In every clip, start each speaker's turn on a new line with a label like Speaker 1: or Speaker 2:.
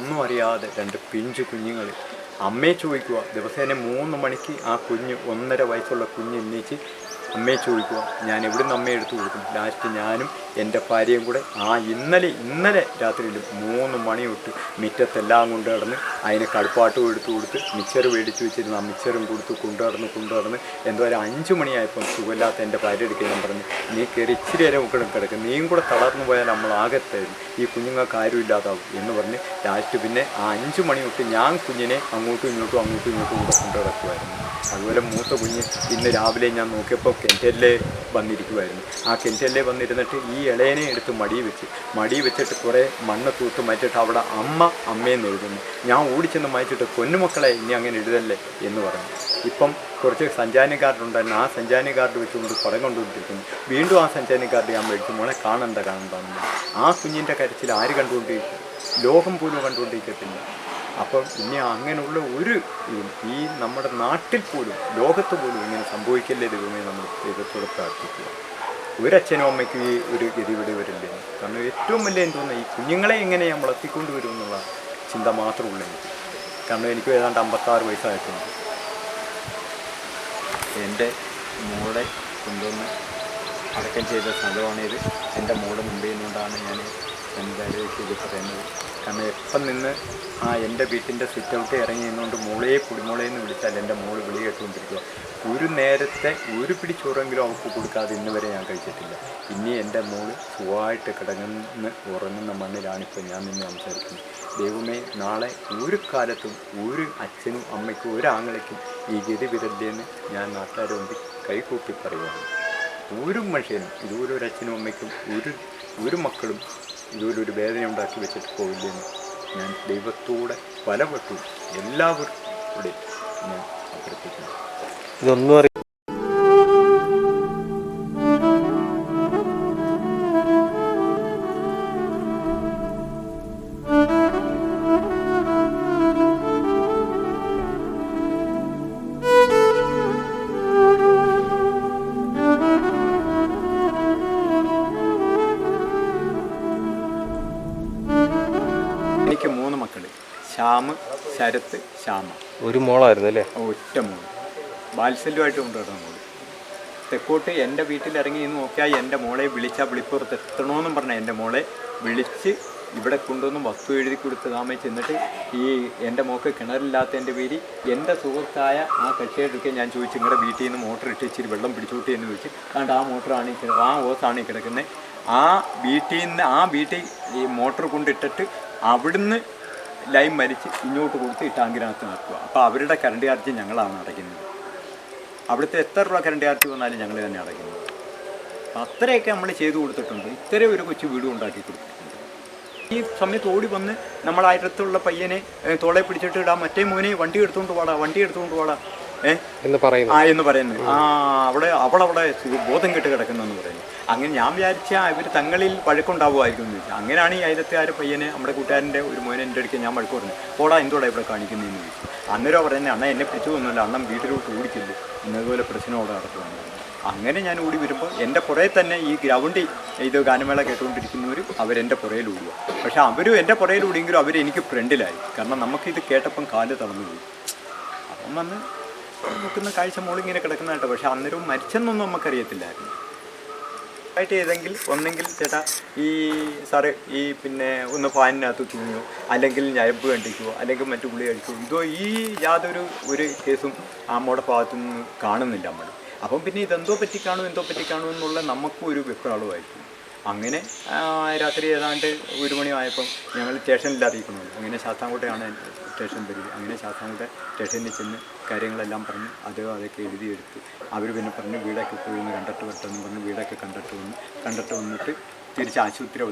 Speaker 1: ഒന്നും അറിയാതെ രണ്ട് പിഞ്ചു കുഞ്ഞുങ്ങൾ അമ്മയെ ചോദിക്കുക. ദിവസേന മൂന്ന് മണിക്ക് ആ കുഞ്ഞ് ഒന്നര വയസ്സുള്ള കുഞ്ഞ് എണ്ണീച്ച് അമ്മയെ ചോദിക്കുക. ഞാൻ എവിടുന്ന് അമ്മയെ എടുത്തു കൊടുക്കും? ലാസ്റ്റ് ഞാനും എന്റെ ഭാര്യയും കൂടെ. ആ ഇന്നലെ ഇന്നലെ രാത്രിയിൽ മൂന്ന് മണി തൊട്ട് മിറ്റത്തെല്ലാം കൊണ്ട് നടന്ന് അതിന് കടുപ്പാട്ടും എടുത്തു കൊടുത്ത് മിക്സർ മേടിച്ച് വെച്ചിരുന്ന. ആ മിച്ചറും കൊടുത്ത് കൊണ്ടുനടന്ന് കൊണ്ടുനടന്ന് എന്തോ ഒരു അഞ്ച് മണിയായപ്പം സുഖമില്ലാത്ത എന്റെ ഭാര്യ എടുക്കുക ഞാൻ പറഞ്ഞു നീ കയറി ഇച്ചിരി നേരം കിടക്കും കിടക്കും. നീയും കൂടെ തളർന്നു പോയാൽ നമ്മൾ ആകത്തായിരുന്നു ഈ കുഞ്ഞുങ്ങൾക്ക് ആരും ഇല്ലാതാവും. എന്ന് പറഞ്ഞ് ലാസ്റ്റ് പിന്നെ ആ അഞ്ച് മണി തൊട്ട് ഞാൻ കുഞ്ഞിനെ അങ്ങോട്ടും ഇങ്ങോട്ടും അങ്ങോട്ടും ഇങ്ങോട്ടും കൂടെ കൊണ്ടു കിടക്കുമായിരുന്നു അതുപോലെ മൂത്ത കുഞ്ഞ് ഇന്ന് രാവിലെ ഞാൻ നോക്കിയപ്പോൾ കെന്റല്ലേ വന്നിരിക്കുമായിരുന്നു ആ കെന്റല്ലേ വന്നിരുന്നിട്ട് ഈ ഇളയനെ എടുത്ത് മടി വെച്ച്. മടി വെച്ചിട്ട് കുറേ മണ്ണ് തൂത്ത് മാറ്റിയിട്ട് അവിടെ അമ്മ അമ്മയെന്ന് എഴുതുന്നു. ഞാൻ ഓടിച്ചെന്ന് മാറ്റിയിട്ട് പൊന്നുമക്കളെ ഇനി അങ്ങനെ എഴുതല്ലേ എന്ന് പറഞ്ഞു. ഇപ്പം കുറച്ച് സഞ്ചാരി കാർഡ് ഉണ്ടായിരുന്നു ആ സഞ്ചാരി കാർഡ് വെച്ചുകൊണ്ട് പടം കൊണ്ടുകൊണ്ടിരിക്കുന്നു. വീണ്ടും ആ സഞ്ചാരി കാർഡ് ഞാൻ മേടിച്ചു. മോളെ കാണണ്ട കാണണ്ടെന്ന് ആ കുഞ്ഞിന്റെ കരച്ചിൽ ആര് കണ്ടുകൊണ്ടിരിക്കും? ലോകം പോലും കണ്ടുകൊണ്ടിരിക്കത്തില്ല. അപ്പം ഇനി അങ്ങനെയുള്ള ഒരു ഇതും ഈ നമ്മുടെ നാട്ടിൽ പോലും ലോകത്ത് പോലും ഇങ്ങനെ സംഭവിക്കല്ലേ ദൈവമേ നമ്മൾ ദൈവത്തോട് പ്രാർത്ഥിക്കുക. ഒരച്ഛനും അമ്മയ്ക്കും ഈ ഒരു ഗതിവിടെ വരില്ലേ? കാരണം ഏറ്റവും വലിയ എനിക്ക് തോന്നുന്നത് ഈ കുഞ്ഞുങ്ങളെ എങ്ങനെ ഞാൻ വളർത്തിക്കൊണ്ട് വരും എന്നുള്ള ചിന്ത മാത്രമുള്ളൂ എനിക്ക്. കാരണം എനിക്ക് ഏതാണ്ട് അമ്പത്താറ് വയസ്സായിട്ടുണ്ട്. എന്റെ മോളെ കൊണ്ടുവന്ന് അടക്കം ചെയ്ത സ്ഥലമാണിത്. എന്റെ മോളെ മുമ്പിൽ നിന്നുകൊണ്ടാണ് ഞാൻ എന്തായാലും ഇത് പറയുന്നത്. കാരണം എപ്പം നിന്ന് ആ എന്റെ വീട്ടിന്റെ സിറ്റ് ഔട്ട് ഇറങ്ങി നിന്നുകൊണ്ട് മോളെ കുടിമോളെ എന്ന് വിളിച്ചാൽ എന്റെ മോൾ വിളി കേട്ടുകൊണ്ടിരിക്കുക. ഒരു നേരത്തെ ഒരു പിടി ചോറെങ്കിലും അവൾക്ക് കൊടുക്കാതെ ഇന്ന് വരെ ഞാൻ കഴിച്ചിട്ടില്ല. ഇനി എന്റെ മോൾ സുഖമായിട്ട് കിടങ്ങുന്ന ഉറങ്ങുന്ന മണ്ണിലാണിപ്പോൾ ഞാൻ നിന്ന് സംസാരിക്കുന്നത്. ദൈവമേ നാളെ ഒരു കാലത്തും ഒരു അച്ഛനും അമ്മയ്ക്കും ഒരു ഈ ഗതി വിരല്ലേന്ന് ഞാൻ നാട്ടുകാരെ കൈകൂപ്പി പറയുകയാണ് ഒരു മനുഷ്യനും ഇതുപോലെ ഒരു അച്ഛനും അമ്മയ്ക്കും ഒരു ഒരു മക്കളും ഇതുപോലെ ഒരു വേദന ഉണ്ടാക്കി വെച്ചിട്ട് പോയില്ലെന്ന് ഞാൻ ദൈവത്തോടെ പലവട്ടം എല്ലാവരും കൂടെ ഞാൻ അഭ്യർത്ഥിക്കുന്നു.
Speaker 2: ഇതൊന്നും
Speaker 1: ശരത്ത് ശ്യാമ.
Speaker 2: ഒരു മോളായിരുന്നു അല്ലേ?
Speaker 1: ഒറ്റ മോൾ വാത്സല്യമായിട്ട് കൊണ്ടുവരണം മോൾ. തെക്കോട്ട് എന്റെ വീട്ടിലിറങ്ങി നിന്ന് നോക്കിയാൽ എന്റെ മോളെ വിളിച്ചാൽ വിളിപ്പുറത്ത് എത്തണമെന്നും പറഞ്ഞാൽ എന്റെ മോളെ വിളിച്ച് ഇവിടെ കൊണ്ടുവന്ന് വസ്തു എഴുതി കൊടുത്ത് താമേ ചെന്നിട്ട് ഈ എന്റെ മോക്ക് കിണറില്ലാത്തതിന്റെ പേര് എന്റെ സുഹൃത്തായ ആ കക്ഷിയെടുക്കെ ഞാൻ ചോദിച്ചു നിങ്ങളുടെ വീട്ടിൽ നിന്ന് മോട്ടർ ഇട്ട് ഇച്ചിരി വെള്ളം പിടിച്ചോട്ടി എന്ന് ചോദിച്ചു അതുകൊണ്ട് ആ മോട്ടറാണ് ഈ ആ ഓസാണ് ഈ കിടക്കുന്നത്. ആ വീട്ടിൽ നിന്ന് ആ വീട്ടിൽ ഈ മോട്ടർ കൊണ്ടിട്ടിട്ട് അവിടുന്ന് ലൈൻ മരിച്ച് ഇങ്ങോട്ട് കൊടുത്ത് ടാങ്കിനകത്ത് നിർത്തുക. അപ്പോൾ അവരുടെ കറണ്ട് ചാർജ് ഞങ്ങളാണ് അടയ്ക്കുന്നത്. അവിടുത്തെ എത്ര രൂപ കറണ്ട് ചാർജ് വന്നാലും ഞങ്ങൾ തന്നെ അടയ്ക്കുന്നത്. അപ്പം അത്രയൊക്കെ നമ്മൾ ചെയ്തു കൊടുത്തിട്ടുണ്ട്. ഇത്രയും ഒരു കൊച്ചു വീടും ഉണ്ടാക്കി കൊടുത്തിട്ടുണ്ട്. ഈ സമയത്ത് ഓടി വന്ന് നമ്മളെ അയലത്തുള്ള പയ്യനെ തോളെ പിടിച്ചിട്ട് ഇടാം. മറ്റേ മോനെ വണ്ടി എടുത്തുകൊണ്ട് വാടാ വണ്ടി എടുത്തുകൊണ്ട് വാടാ.
Speaker 2: എന്ന് പറയുന്നു.
Speaker 1: ആ എന്ന് പറയുന്നത് ആ അവിടെ അവളവിടെ ബോധം കെട്ട് കിടക്കുന്നെന്ന് പറയുന്നു. അങ്ങനെ ഞാൻ വിചാരിച്ച ഇവർ തങ്ങളിൽ വഴക്കുണ്ടാവുമായിരിക്കും എന്ന് ചോദിച്ചു. അങ്ങനെയാണ് ഈ അയലത്തുകാരെ പയ്യനെ നമ്മുടെ കൂട്ടുകാരന്റെ ഒരു മോനെ എന്റെ അടുക്കൽ ഞാൻ വഴക്ക് പറഞ്ഞു പോടാ എന്തോടാ ഇവിടെ കാണിക്കുന്നതെന്ന് ചോദിച്ചു. അന്നേരം പറയുന്നത് അണ്ണ എന്നെ പിടിച്ചു തോന്നുന്നില്ല അണ്ണം വീട്ടിലോട്ട് ഓടിക്കില്ല ഇന്നതുപോലെ പ്രശ്നം അവിടെ അങ്ങനെ ഞാൻ ഓടി വരുമ്പോൾ എന്റെ പുറകെ തന്നെ ഈ ഗ്രൗണ്ടിൽ ഇത് ഗാനമേള കേട്ടുകൊണ്ടിരിക്കുന്നവരും അവരെന്റെ പുറയിൽ ഓടുക. പക്ഷേ അവരും എന്റെ പുറയിൽ ഓടിയെങ്കിലും അവരെനിക്ക് ഫ്രണ്ടിലായി. കാരണം നമുക്കിത് കേട്ടപ്പം കാൽ തളർന്നു പോയി. അപ്പം വന്ന് നോക്കുന്ന കാഴ്ച മോളിങ്ങനെ കിടക്കുന്നതായിട്ട് പക്ഷെ അന്നേരവും മരിച്ചെന്നൊന്നും നമുക്കറിയത്തില്ലായിരുന്നു. ആയിട്ട് ഏതെങ്കിൽ ഒന്നെങ്കിൽ ചേട്ടാ ഈ സാറ് ഈ പിന്നെ ഒന്ന് ഫാനിനകത്ത് തൂങ്ങിയോ അല്ലെങ്കിൽ ഞരമ്പ് കണ്ടിക്കുവോ അല്ലെങ്കിൽ മറ്റു ഗുളി കഴിക്കുമോ ഇതോ ഈ യാതൊരു ഒരു കേസും അമ്മയുടെ ഭാഗത്തു നിന്ന് കാണുന്നില്ല നമ്മൾ. അപ്പം പിന്നെ ഇതെന്തോ പറ്റി കാണും എന്തോ പറ്റി കാണും എന്നുള്ള നമുക്കും ഒരു വെപ്രാളമായിരിക്കും. അങ്ങനെ രാത്രി ഏതാണ്ട് ഒരു മണിയായപ്പം ഞങ്ങൾ സ്റ്റേഷനിൽ അറിയിക്കണമല്ലോ. അങ്ങനെ ശാസ്താംകോട്ടയാണ് സ്റ്റേഷൻ വരിക അങ്ങനെ ശാസ്ത്രങ്ങളുടെ സ്റ്റേഷനിൽ ചെന്ന് കാര്യങ്ങളെല്ലാം പറഞ്ഞ് അത് അതൊക്കെ എഴുതിയെടുത്ത് അവർ പിന്നെ പറഞ്ഞ് വീടൊക്കെ പോയി ഒന്ന് കണ്ടിട്ട് വരട്ടെന്ന് പറഞ്ഞ് വീടൊക്കെ കണ്ടിട്ട് വന്ന് കണ്ടിട്ട് വന്നിട്ട് തിരിച്ച് ആശുപത്രി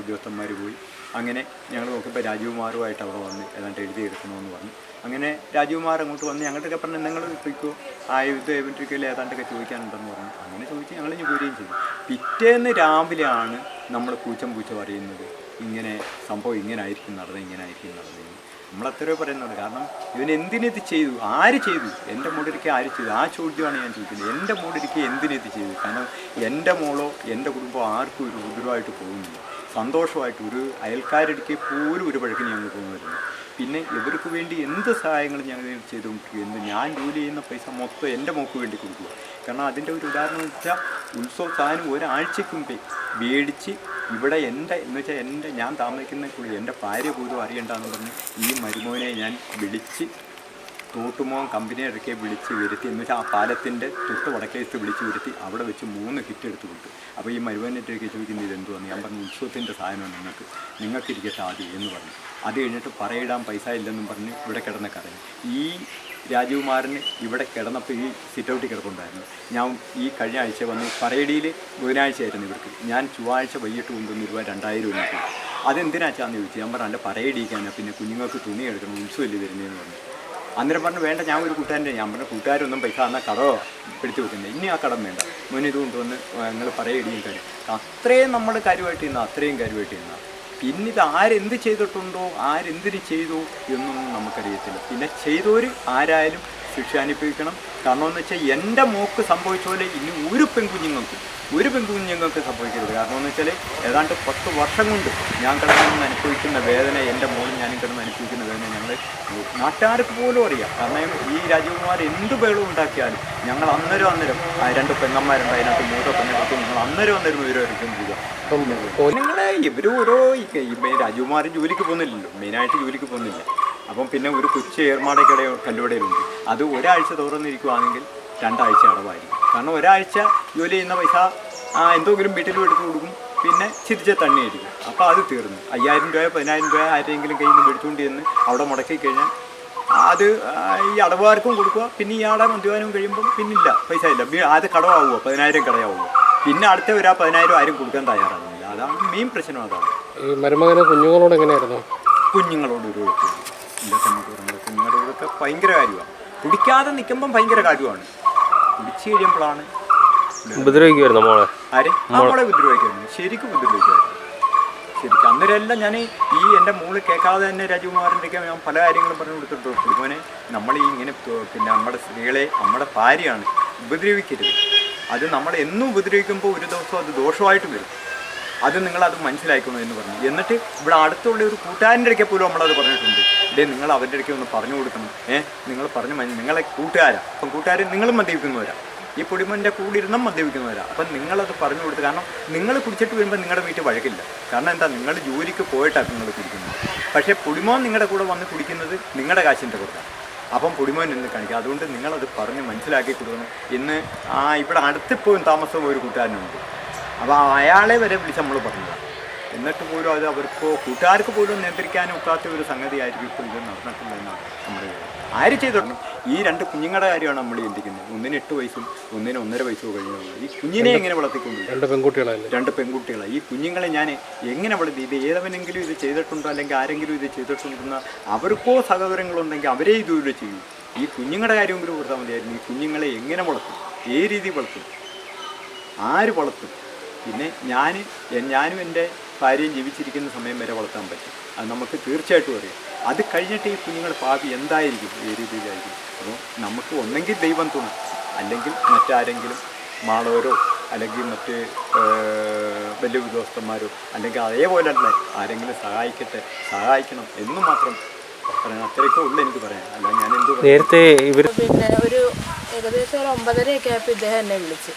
Speaker 1: ഉദ്യോഗസ്ഥന്മാർ പോയി. അങ്ങനെ ഞങ്ങൾ നോക്കിയപ്പോൾ രാജീവ്കുമാറുമായിട്ട് അവിടെ വന്ന് ഏതാണ്ട് എഴുതിയെടുക്കണമെന്ന് പറഞ്ഞു. അങ്ങനെ രാജീവ്കുമാർ അങ്ങോട്ട് വന്ന് ഞങ്ങളുടെ ഒക്കെ പറഞ്ഞു നിങ്ങൾ പോയിക്കോ. ആ ഇത് ഇവൻട്രിക്കൽ ഏതാണ്ടൊക്കെ ചോദിക്കാനുണ്ടെന്ന് പറഞ്ഞു. അങ്ങനെ ചോദിച്ച് ഞങ്ങൾ ഇനി പോരുകയും ചെയ്തു. പിറ്റേന്ന് രാവിലെയാണ് നമ്മൾ പൂച്ചം പൂച്ച പറയുന്നത്. ഇങ്ങനെ സംഭവം ഇങ്ങനെ ആയിരിക്കും നടന്നത് ഇങ്ങനെ ആയിരിക്കും നടന്നത് നമ്മൾ അത്രയോ പറയുന്നുണ്ട് കാരണം ഇവൻ എന്തിനിത് ചെയ്തു? ആര് ചെയ്തു? എന്റെ മോടിരിക്കെ ആര് ചെയ്തു? ആ ചോദ്യമാണ് ഞാൻ ചോദിക്കുന്നത്. എന്റെ മോടിരിക്കെ എന്തിനിത് ചെയ്തു? കാരണം എന്റെ മോളോ എന്റെ കുടുംബമോ ആർക്കും ഒരു ഉദ്രവമായിട്ട് പോകുന്നില്ല. സന്തോഷമായിട്ട് ഒരു അയൽക്കാരിടയ്ക്ക് പോലും ഒരു പഴക്കിന് ഞങ്ങൾ പോകുന്നില്ല. പിന്നെ ഇവർക്ക് വേണ്ടി എന്ത് സഹായങ്ങളും ഞങ്ങൾ ചെയ്തുകൊണ്ടിരിക്കുക എന്ത് ഞാൻ ജോലി ചെയ്യുന്ന പൈസ മൊത്തം എന്റെ മോക്ക് വേണ്ടി കൊടുക്കുക. കാരണം അതിന്റെ ഒരു ഉദാഹരണം വെച്ചാൽ ഉത്സവ സാധനം ഒരാഴ്ചയ്ക്ക് മുമ്പേ മേടിച്ച് ഇവിടെ എന്റെ എന്ന് വെച്ചാൽ എന്റെ ഞാൻ താമസിക്കുന്ന കുളി എന്റെ ഭാര്യ പോലും അറിയണ്ടെന്ന് പറഞ്ഞ് ഈ മരുമോനെ ഞാൻ വിളിച്ച് തോട്ടുമോൻ കമ്പനി ഇടയ്ക്ക് വിളിച്ച് വരുത്തി എന്ന് വെച്ചാൽ ആ പാലത്തിന്റെ തൊട്ട് വടക്കേത്ത് വിളിച്ച് വരുത്തി അവിടെ വെച്ച് മൂന്ന് കിറ്റ് എടുത്ത് കൊടുത്തു. അപ്പോൾ ഈ മരുവനറ്റേക്ക് ചോദിക്കുന്നത് ഇത് എന്തുവാന്ന്? ഞാൻ പറഞ്ഞു ഉത്സവത്തിന്റെ സാധനമാണ് നിങ്ങൾക്ക്. നിങ്ങൾക്ക് ഇരിക്കട്ടെ ആദ്യം എന്ന് പറഞ്ഞു. അത് കഴിഞ്ഞിട്ട് പറയിടാൻ പൈസ ഇല്ലെന്നും പറഞ്ഞ് ഇവിടെ കിടന്ന കറങ്ങി ഈ രാജകുമാരന് ഇവിടെ കിടന്നപ്പോൾ ഈ സിറ്റൗട്ടിൽ കിടപ്പുണ്ടായിരുന്നു. ഞാൻ ഈ കഴിഞ്ഞ ആഴ്ച വന്ന് പറയടിയിൽ ബുധനാഴ്ചയായിരുന്നു ഇവർക്ക്. ഞാൻ ചൊവ്വാഴ്ച വൈകിട്ട് കൊണ്ടുവന്ന് രൂപ രണ്ടായിരം എനിക്ക് അതെന്തിനാച്ചാന്ന് ചോദിച്ചു. ഞാൻ പറഞ്ഞു എന്റെ പറയടിക്കാനാണ് പിന്നെ കുഞ്ഞുങ്ങൾക്ക് തുണി എടുക്കണം ഉത്സവമല്ലേ വരുന്നതെന്ന് പറഞ്ഞു. അന്നേരം പറഞ്ഞു വേണ്ട ഞാൻ ഒരു കൂട്ടുകാരന്റെ ഞാൻ പറഞ്ഞു കൂട്ടുകാരൊന്നും പൈസ എന്നാൽ കടമോ പിടിച്ചു വെക്കുന്നത് ഇനി ആ കടം വേണ്ട. മുന്നിത് കൊണ്ടുവന്ന് നിങ്ങൾ പറയടിയും കാര്യം. അത്രയും നമ്മൾ കാര്യമായിട്ട് ചെയ്യുന്ന അത്രയും കാര്യമായിട്ട് ഇന്ന പിന്നിത് ആരെന്ത് ചെയ്തിട്ടുണ്ടോ ആരെന്തിന് ചെയ്തു എന്നൊന്നും നമുക്കറിയത്തില്ല. പിന്നെ ചെയ്തവർ ആരായാലും ശിക്ഷ അനുഭവിക്കണം. കാരണം എന്ന് വെച്ചാൽ എന്റെ മോക്ക് സംഭവിച്ച പോലെ ഇനി ഒരു പെൺകുഞ്ഞുങ്ങൾക്കും ഒരു പെൺകുഞ്ഞുങ്ങൾക്ക് സംഭവിക്കരുത്. കാരണം എന്ന് വെച്ചാൽ ഏതാണ്ട് പത്ത് വർഷം കൊണ്ട് ഞാൻ കിടന്ന് അനുഭവിക്കുന്ന വേദന എന്റെ മോളും ഞാനും കിടന്ന് അനുഭവിക്കുന്ന വേദന ഞങ്ങൾ നാട്ടുകാർക്ക് പോലും അറിയാം. കാരണം ഈ രാജകുമാർ എന്ത് ബഹളം ഉണ്ടാക്കിയാലും ഞങ്ങൾ അന്നേരം അന്നേരം ആ രണ്ട് പെങ്ങന്മാരുണ്ട് അതിനകത്ത് മൂന്നോ പെണ്ണുകൾക്ക് ഞങ്ങൾ അന്നേരം അന്നേരം വിവരമായിരിക്കും ചെയ്യുക
Speaker 2: അപ്പം
Speaker 1: നിങ്ങളെ ഇവർ ഓരോ രാജകുമാരൻ ജോലിക്ക് പോകുന്നില്ലല്ലോ. മെയിനായിട്ട് ജോലിക്ക് പോകുന്നില്ല. അപ്പം പിന്നെ ഒരു കൊച്ചു ഏർമാടക്കിടയോ കല്ലുകടയിലുണ്ട് അത് ഒരാഴ്ച തുറന്നിരിക്കുവാണെങ്കിൽ രണ്ടാഴ്ച അടവായിരിക്കും. കാരണം ഒരാഴ്ച ജോലി ചെയ്യുന്ന പൈസ എന്തെങ്കിലും വീട്ടിൽ എടുത്തു കൊടുക്കും പിന്നെ ചിരിച്ച തണ്ണിയായിരിക്കും അപ്പോൾ അത് തീർന്നു. അയ്യായിരം രൂപ പതിനായിരം രൂപ ആരെങ്കിലും കയ്യിൽ നിന്ന് മേടിച്ചുകൊണ്ട് ചെന്ന് അവിടെ മുടക്കി കഴിഞ്ഞാൽ അത് ഈ അടവുകാർക്കും കൊടുക്കുക പിന്നെ ഈ ആടെ മദ്യപാനം കഴിയുമ്പം പിന്നില്ല പൈസ ഇല്ല. അത് കടമാവുമോ പതിനായിരം കടയാവുമോ പിന്നെ അടുത്ത ഒരു പതിനായിരം ആരും കൊടുക്കാൻ തയ്യാറാകുന്നില്ല. അതാണ് മെയിൻ പ്രശ്നം അതാണ്.
Speaker 2: ഈ മരുമകന് കുഞ്ഞുങ്ങളോട് എങ്ങനെയായിരുന്നു?
Speaker 1: കുഞ്ഞുങ്ങളോട് ഒരു കുഴപ്പമില്ല. കുഞ്ഞുങ്ങളോടൊക്കെ ഭയങ്കര കാര്യമാണ്. കുടിക്കാതെ നിൽക്കുമ്പം ഭയങ്കര കാര്യമാണ് കുടിച്ചു കഴിയുമ്പോഴാണ്
Speaker 2: ഉപദ്രവിക്കുമായിരുന്നു മോളെ.
Speaker 1: ആരെ? മോളെ. ഉപദ്രവിക്കുന്നു ശരിക്കും ഉപദ്രവിക്കുമായിരുന്നു ശരിക്കും അന്നേരമെല്ലാം ഞാൻ ഈ എന്റെ മോൾ കേൾക്കാതെ തന്നെ രാജകുമാരന്റെയൊക്കെ ഞാൻ പല കാര്യങ്ങളും പറഞ്ഞു കൊടുത്തിട്ടുണ്ട്. കുടുംബനെ നമ്മൾ ഈ ഇങ്ങനെ പിന്നെ നമ്മുടെ സ്ത്രീകളെ നമ്മുടെ ഭാര്യയാണ് ഉപദ്രവിക്കരുത്. അത് നമ്മൾ എന്നും ഉപദ്രവിക്കുമ്പോൾ ഒരു ദിവസം അത് ദോഷമായിട്ട് വരും. അത് നിങ്ങളത് മനസ്സിലാക്കണം എന്ന് പറഞ്ഞു. എന്നിട്ട് ഇവിടെ അടുത്തുള്ള ഒരു കൂട്ടുകാരന്റെ ഇടയ്ക്ക് പോലും നമ്മളത് പറഞ്ഞിട്ടുണ്ട്. ഇതേ നിങ്ങൾ അവരുടെ ഇടയ്ക്ക് ഒന്ന് പറഞ്ഞു കൊടുക്കണം. ഏഹ് നിങ്ങൾ പറഞ്ഞു നിങ്ങളെ കൂട്ടുകാരാ. അപ്പം കൂട്ടുകാരെ നിങ്ങളും മദ്യപിക്കുന്നവരാ. ഈ പൊടിമന്റെ കൂടെ ഇരുന്നും മദ്യപിക്കുന്നവരാ. അപ്പം നിങ്ങളത് പറഞ്ഞു കൊടുത്ത് കാരണം നിങ്ങൾ കുടിച്ചിട്ട് വരുമ്പോൾ നിങ്ങളുടെ വീട്ടിൽ വഴക്കില്ല. കാരണം എന്താ? നിങ്ങൾ ജോലിക്ക് പോയിട്ടാണ് നിങ്ങൾ കുടിക്കുന്നത്. പക്ഷേ പൊടിമോൻ നിങ്ങളുടെ കൂടെ വന്ന് കുടിക്കുന്നത് നിങ്ങളുടെ കാശിന്റെ കൊടുക്കാം അപ്പം പൊടിമോൻ എന്ന് കാണിക്കുക. അതുകൊണ്ട് നിങ്ങളത് പറഞ്ഞ് മനസ്സിലാക്കി കൊടുക്കണം ഇന്ന് ആ ഇവിടെ അടുത്തിപ്പോഴും താമസം ഒരു കൂട്ടുകാരനുണ്ട്. അപ്പോൾ അയാളെ വരെ വിളിച്ച് നമ്മൾ പറഞ്ഞതാണ് എന്നിട്ട് പോലും അത് അവർക്ക് കൂട്ടുകാർക്ക് പോലും നിയന്ത്രിക്കാനും ഒക്കാത്ത ഒരു സംഗതി ആയിരിക്കും ഇപ്പോൾ ഇത് നടന്നിട്ടുണ്ടെന്നാണ് നമ്മുടെ. ആര് ചെയ്തിടണം ഈ രണ്ട് കുഞ്ഞുങ്ങളുടെ കാര്യമാണ് നമ്മൾ ചിന്തിക്കുന്നത്. ഒന്നിന് എട്ട് വയസ്സും ഒന്നിന് ഒന്നര വയസ്സും കഴിഞ്ഞു ഈ കുഞ്ഞിനെ എങ്ങനെ വളർത്തിക്കൊണ്ടു?
Speaker 2: രണ്ട് പെൺകുട്ടികളല്ലേ?
Speaker 1: രണ്ട് പെൺകുട്ടികളെ. ഈ കുഞ്ഞുങ്ങളെ ഞാൻ എങ്ങനെ വളർത്തി? ഇത് ഏതവനെങ്കിലും ഇത് ചെയ്തിട്ടുണ്ടോ? അല്ലെങ്കിൽ ആരെങ്കിലും ഇത് ചെയ്തിട്ടുണ്ടെന്ന് അവർക്കോ സഹോദരങ്ങളുണ്ടെങ്കിൽ അവരെ ഇതുപോലെ ചെയ്യും. ഈ കുഞ്ഞുങ്ങളുടെ കാര്യം കൂടി കൊടുത്താൽ മതിയായിരുന്നു. ഈ കുഞ്ഞുങ്ങളെ എങ്ങനെ വളർത്തും? ഏ രീതി വളർത്തും? ആര് വളർത്തും? പിന്നെ ഞാൻ ഞാനും എന്റെ ഭാര്യയും ജീവിച്ചിരിക്കുന്ന സമയം വരെ വളർത്താൻ പറ്റും. അത് നമുക്ക് തീർച്ചയായിട്ടും അറിയാം. അത് കഴിഞ്ഞിട്ട് ഈ കുഞ്ഞുങ്ങളുടെ ഭാവി എന്തായിരിക്കും? ഈ രീതിയിലായിരിക്കും. അപ്പോൾ നമുക്ക് ഒന്നെങ്കിൽ ദൈവം തുണ അല്ലെങ്കിൽ മറ്റാരെങ്കിലും മാളവരോ അല്ലെങ്കിൽ മറ്റ് വലിയ ഉദ്യോഗസ്ഥന്മാരോ അല്ലെങ്കിൽ അതേപോലെ അല്ല ആരെങ്കിലും സഹായിക്കട്ടെ സഹായിക്കണം എന്ന് മാത്രം പറയാം. അത്രയൊക്കെ ഉള്ളു എനിക്ക് പറയാൻ. അല്ല ഞാൻ എന്ത്
Speaker 2: നേരത്തെ ഇവർ
Speaker 3: പിന്നെ ഒരു ഏകദേശം ഒരു ഒമ്പതരയൊക്കെ ആയപ്പോൾ ഇദ്ദേഹം എന്നെ വിളിച്ച്.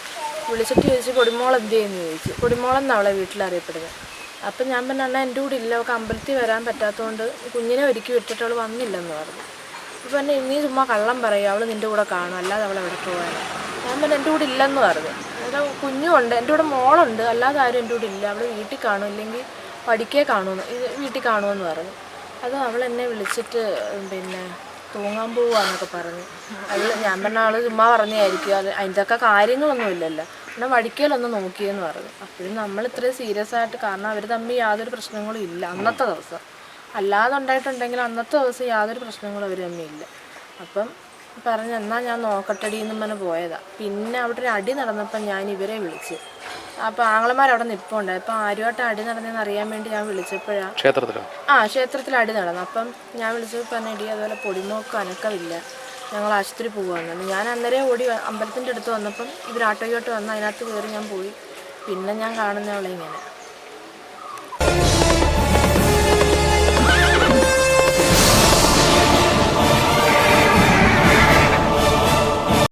Speaker 3: വിളിച്ചിട്ട് ചോദിച്ചു പൊടിമോൾ എന്ത് ചെയ്യുന്നു? ചോദിച്ചു. കൊടിമോളെന്നാണ് അവളെ വീട്ടിൽ അറിയപ്പെടുന്നത്? അപ്പം ഞാൻ പറഞ്ഞ അണ്ണാ എന്റെ കൂടെ ഇല്ല. അവൾക്ക് അമ്പലത്തിൽ വരാൻ പറ്റാത്തതുകൊണ്ട് കുഞ്ഞിനെ ഒരുക്കി വിട്ടിട്ട് അവൾ വന്നില്ലെന്ന് പറഞ്ഞു. അപ്പം എന്നെ നീ ചുമ്മാ കള്ളം പറയും. അവൾ നിന്റെ കൂടെ കാണും. അല്ലാതെ അവൾ എവിടെ പോകാനും ഞാൻ പറഞ്ഞു എന്റെ കൂടെ ഇല്ലെന്ന് പറഞ്ഞു. അന്നേരം കുഞ്ഞുമുണ്ട് എന്റെ കൂടെ മോളുണ്ട്. അല്ലാതെ ആരും എന്റെ കൂടെ ഇല്ല. അവൾ വീട്ടിൽ കാണും. ഇല്ലെങ്കിൽ പഠിക്കേ കാണുമെന്ന് ഇത് വീട്ടിൽ കാണുമെന്ന് പറഞ്ഞു. അത് അവൾ എന്നെ വിളിച്ചിട്ട് പിന്നെ തൂങ്ങാൻ പോവാന്നൊക്കെ പറഞ്ഞു. അവൾ ഞാൻ പറഞ്ഞ ആൾ ചുമ്മാ പറഞ്ഞായിരിക്കും അതിന്റെയൊക്കെ കാര്യങ്ങളൊന്നും ഇല്ലല്ലോ പിന്നെ വടിക്കലൊന്ന് നോക്കിയെന്ന് പറഞ്ഞു. അപ്പോഴും നമ്മൾ ഇത്രയും സീരിയസ് ആയിട്ട് കാരണം അവർ തമ്മിൽ യാതൊരു പ്രശ്നങ്ങളും ഇല്ല. അന്നത്തെ ദിവസം. അല്ലാതെ ഉണ്ടായിട്ടുണ്ടെങ്കിൽ അന്നത്തെ ദിവസം യാതൊരു പ്രശ്നങ്ങളും അവർ തമ്മിൽ ഇല്ല. അപ്പം പറഞ്ഞു എന്നാൽ ഞാൻ നോക്കട്ടടി എന്നും പറഞ്ഞ് പോയതാണ് പിന്നെ അവിടെ ഒരു അടി നടന്നപ്പോൾ ഞാൻ ഇവരെ വിളിച്ച്. അപ്പോൾ ആങ്ങളമാർ അവിടെ നിൽപ്പുണ്ട് അപ്പോൾ ആരുമായിട്ട് അടി നടന്നതെന്ന് അറിയാൻ വേണ്ടി ഞാൻ വിളിച്ചപ്പോഴാണ്
Speaker 2: ക്ഷേത്രത്തിലോ?
Speaker 3: ആ ക്ഷേത്രത്തിൽ അടി നടന്നു. അപ്പം ഞാൻ വിളിച്ചപ്പോൾ പറഞ്ഞ ഇടി അതുപോലെ പൊടിമോക്കോ അനക്കമില്ല. ഞങ്ങൾ ആശുപത്രി പോകുവാന്ന് ഞാൻ അന്നേരം ഓടി അമ്പലത്തിന്റെ അടുത്ത് വന്നപ്പം ഇവർ ആട്ടോയോട്ട് വന്ന് അതിനകത്ത് കയറി ഞാൻ പോയി. പിന്നെ ഞാൻ കാണുന്നവളെ ഇങ്ങനെ.